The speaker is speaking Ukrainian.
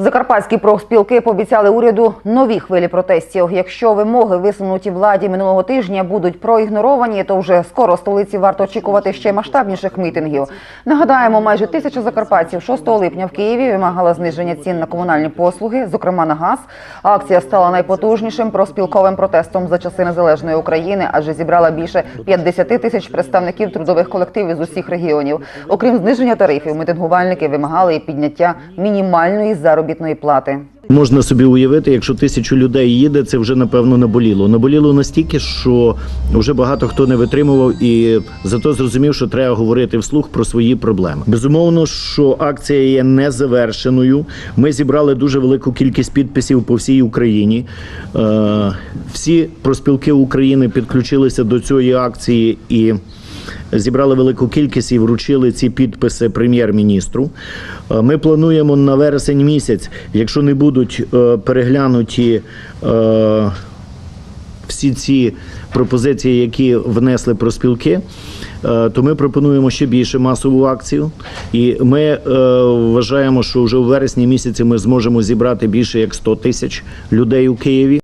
Закарпатські профспілки пообіцяли уряду нові хвилі протестів. Якщо вимоги, висунуті владі минулого тижня, будуть проігноровані, то вже скоро столиці варто очікувати ще масштабніших мітингів. Нагадаємо, майже тисяча закарпатців 6 липня в Києві вимагала зниження цін на комунальні послуги, зокрема на газ. Акція стала найпотужнішим профспілковим протестом за часи незалежної України, адже зібрала більше 50 тисяч представників трудових колективів з усіх регіонів. Окрім зниження тарифів, мітингувальники вимагали і підняття мінімальної заробітної плати. Можна собі уявити, якщо тисячу людей їде, це вже напевно наболіло. Наболіло настільки, що вже багато хто не витримував і зато зрозумів, що треба говорити вслух про свої проблеми. Безумовно, що акція є незавершеною. Ми зібрали дуже велику кількість підписів по всій Україні. Е, Всі проспілки України підключилися до цієї акції і. Зібрали велику кількість і вручили ці підписи прем'єр-міністру. Е, Ми плануємо на вересень місяць, якщо не будуть е, переглянуті е, всі ці пропозиції, які внесли проспілки, е, то ми пропонуємо ще більше масову акцію. І ми вважаємо, що вже у вересні місяці ми зможемо зібрати більше як 100 тисяч людей у Києві.